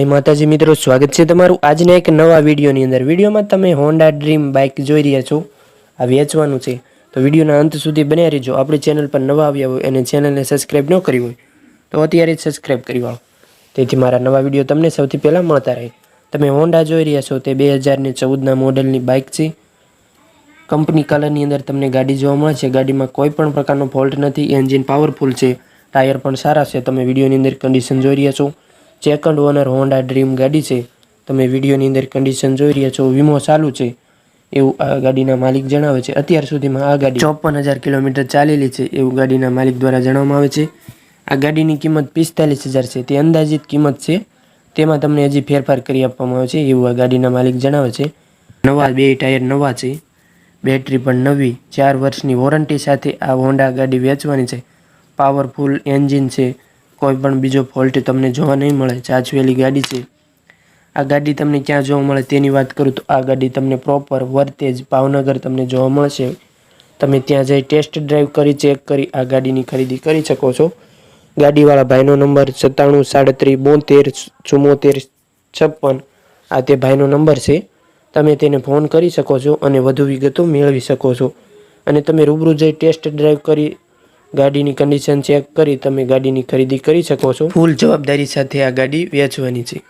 જય માતાજી મિત્રો, સ્વાગત છે તમારું આજના એક નવા વિડીયોની અંદર. વિડીયોમાં તમે હોન્ડા ડ્રીમ બાઇક જોઈ રહ્યા છો. આ વેચવાનું છે. તો વિડીયોના અંત સુધી બન્યા રહેજો. આપણી ચેનલ પર નવા આવ્યા હોય અને ચેનલને સબસ્ક્રાઇબ ન કરી હોય, તો અત્યારે જ સબસ્ક્રાઇબ કરી વાળો. તેથી મારા નવા વીડિયો તમને સૌથી પહેલાં મળતા રહે. તમે હોન્ડા જોઈ રહ્યા છો તે બે હજારની ચૌદના મોડલની બાઇક છે. કંપની કલરની અંદર તમને ગાડી જોવા મળે છે ગાડીમાં કોઈ પણ પ્રકારનો ફોલ્ટ નથી. એન્જિન પાવરફુલ છે. ટાયર પણ સારા છે. તમે વિડીયોની અંદર કન્ડિશન જોઈ રહ્યા છો. સેકન્ડ ઓનર હોન્ડા ડ્રીમ ગાડી છે. તમે વિડીયોની અંદર કન્ડિશન જોઈ રહ્યા છો, વીમો ચાલુ છે. એવું આ ગાડીના માલિક જણાવે છે. અત્યાર સુધીમાં આ ગાડી ચોપન હજાર કિલોમીટર ચાલેલી છે, એવું ગાડીના માલિક દ્વારા જણાવવામાં આવે છે. આ ગાડીની કિંમત પિસ્તાલીસ હજાર છે. તે અંદાજિત કિંમત છે. તેમાં તમને હજી ફેરફાર કરી આપવામાં આવે છે, એવું આ ગાડીના માલિક જણાવે છે. નવા બે ટાયર નવા છે. બેટરી પણ નવી. ચાર વર્ષની વોરંટી સાથે આ હોન્ડા ગાડી વેચવાની છે. પાવરફુલ એન્જિન છે. કોઈ પણ બીજો ફોલ્ટ તમને જોવા નહીં મળે ચાચવેલી ગાડી છે, આ ગાડી તમને ક્યાં જોવા મળે તેની વાત કરું તો આ ગાડી તમને પ્રોપર વર્તેજ ભાવનગર તમને જોવા મળશે. તમે ત્યાં જઈ ટેસ્ટ ડ્રાઈવ કરી ચેક કરી, આ ગાડીની ખરીદી કરી શકો છો. ગાડીવાળા ભાઈનો નંબર સત્તાણું સાડત્રીસ બોતેર ચુમ્મોતેર છપ્પન, આ તે ભાઈનો નંબર છે. તમે તેને ફોન કરી શકો છો અને વધુ વિગતો મેળવી શકો છો. અને તમે રૂબરૂ જઈ ટેસ્ટ ડ્રાઈવ કરી ગાડીની કન્ડિશન ચેક કરી, તમે ગાડીની ખરીદી કરી શકો છો. ફૂલ જવાબદારી સાથે આ ગાડી વેચવાની છે.